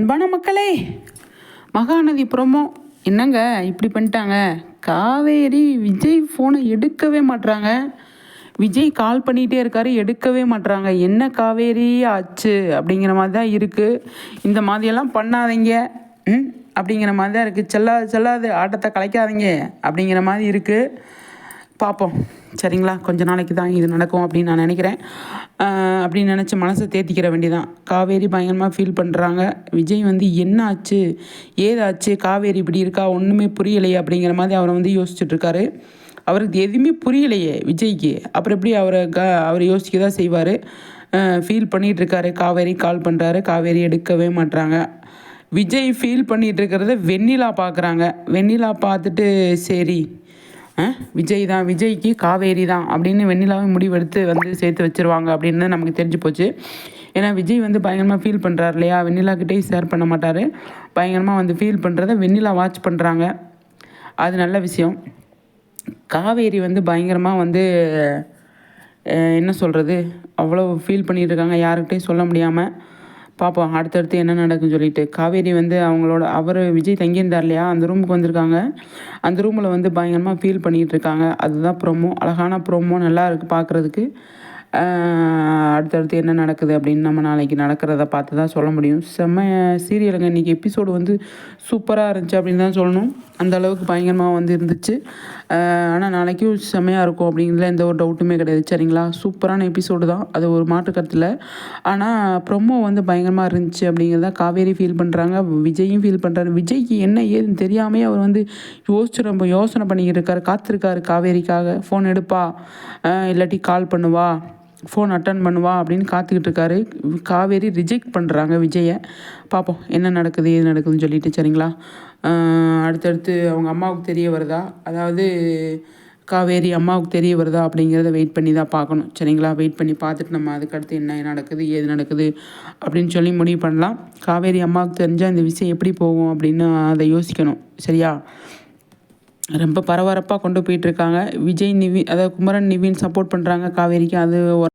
அன்பான மக்களே மகாநதி புறமோ என்னங்க இப்படி பண்ணிட்டாங்க? காவேரி விஜய் ஃபோனை எடுக்கவே மாட்றாங்க. விஜய் கால் பண்ணிகிட்டே இருக்காரு எடுக்கவே மாட்றாங்க. என்ன காவேரி ஆச்சு? அப்படிங்கிற மாதிரி தான் இருக்குது இந்த மாதிரியெல்லாம் பண்ணாதீங்க. ம்? அப்படிங்கிற மாதிரி தான் இருக்குது செல்லாது செல்லாது ஆட்டத்தை கலைக்காதீங்க. அப்படிங்கிற மாதிரி இருக்குது பார்ப்போம். சரிங்களா? கொஞ்ச நாளைக்கு தான் இது நடக்கும் அப்படின்னு நான் நினைக்கிறேன். அப்படின்னு நினச்சி மனசை தேத்திக்கிற வேண்டிதான் காவேரி பயங்கரமாக ஃபீல் பண்ணுறாங்க விஜய் வந்து என்ன ஆச்சு ஏதாச்சு? காவேரி இப்படி இருக்கா? ஒன்றுமே புரியலையே அப்படிங்கிற மாதிரி அவரை வந்து யோசிச்சுட்ருக்காரு அவருக்கு எதுவுமே புரியலையே விஜய்க்கு. அப்புறம் எப்படி அவரை க அவர் யோசிக்க தான் செய்வார் ஃபீல் பண்ணிகிட்ருக்காரு காவேரி கால் பண்ணுறாரு காவேரி எடுக்கவே மாட்றாங்க. விஜய் ஃபீல் பண்ணிகிட்ருக்கிறத வெண்ணிலா பார்க்குறாங்க வெண்ணிலா பார்த்துட்டு சரி விஜய் தான் விஜய்க்கு காவேரி தான் அப்படின்னு வெண்ணிலாவை முடிவெடுத்து வந்து சேர்த்து வச்சிருவாங்க அப்படின்னு நமக்கு தெரிஞ்சு போச்சு. ஏன்னா விஜய் வந்து பயங்கரமாக ஃபீல் பண்ணுறாரு இல்லையா? வெண்ணிலாக்கிட்டே ஷேர் பண்ண மாட்டார். பயங்கரமாக வந்து ஃபீல் பண்ணுறத வெண்ணிலா வாட்ச் பண்ணுறாங்க அது நல்ல விஷயம். காவேரி வந்து பயங்கரமாக வந்து என்ன சொல்கிறது அவ்வளோ ஃபீல் பண்ணிகிட்ருக்காங்க இருக்காங்க. யாருக்கிட்டையும் சொல்ல முடியாமல் பார்ப்போம் அடுத்தடுத்து என்ன நடக்குன்னு சொல்லிட்டு. காவேரி வந்து அவங்களோட அவர் விஜய் தங்கியிருந்தார் இல்லையா? அந்த ரூமுக்கு வந்திருக்காங்க. அந்த ரூமில் வந்து பயங்கரமாக ஃபீல் பண்ணிகிட்டு இருக்காங்க. அதுதான் ப்ரோமோ அழகான ப்ரோமோ நல்லா இருக்குது பார்க்குறதுக்கு அடுத்தடுத்து என்ன நடக்குது அப்படின்னு நம்ம நாளைக்கு நடக்கிறத பார்த்து தான் சொல்ல முடியும். செம்ம சீரியலுங்க. இன்றைக்கி எபிசோடு வந்து சூப்பராக இருந்துச்சு அப்படின்னு தான் சொல்லணும். அந்த அளவுக்கு பயங்கரமாக வந்து இருந்துச்சு. ஆனால் நாளைக்கும் செம்மையாக இருக்கும் அப்படிங்கிறதுல எந்த ஒரு டவுட்டுமே கிடையாது. சரிங்களா? சூப்பரான எபிசோடு தான். அது ஒரு மாற்று கருத்தில். ஆனால் ப்ரொமோ வந்து பயங்கரமாக இருந்துச்சு அப்படிங்கிறத காவேரி ஃபீல் பண்ணுறாங்க விஜயும் ஃபீல் பண்ணுறாரு விஜய்க்கு என்ன ஏதுன்னு தெரியாமே அவர் வந்து யோசிச்சு ரொம்ப யோசனை பண்ணிக்கிட்டு இருக்காரு. காத்திருக்காரு காவேரிக்காக. ஃபோன் எடுப்பா. இல்லாட்டி கால் பண்ணுவா. ஃபோன் அட்டன் பண்ணுவா அப்படின்னு காத்துக்கிட்டு இருக்காரு. காவேரி ரிஜெக்ட் பண்ணுறாங்க விஜயை. பார்ப்போம் என்ன நடக்குது ஏது நடக்குதுன்னு சொல்லிட்டு சரிங்களா? அடுத்தடுத்து அவங்க அம்மாவுக்கு தெரிய வருதா? அதாவது காவேரி அம்மாவுக்கு தெரிய வருதா அப்படிங்கிறத வெயிட் பண்ணி தான் பார்க்கணும். சரிங்களா? வெயிட் பண்ணி பார்த்துட்டு நம்ம அதுக்கடுத்து என்ன நடக்குது ஏது நடக்குது அப்படின்னு சொல்லி முடிவு பண்ணலாம். காவேரி அம்மாவுக்கு தெரிஞ்சால் இந்த விஷயம் எப்படி போகும் அப்படின்னு அதை யோசிக்கணும். சரியா? ரொம்ப பரபரப்பாக கொண்டு போயிட்டுருக்காங்க விஜய் நிவி அதாவது குமரன் நிவின் சப்போர்ட் பண்ணுறாங்க காவேரிக்கு. அது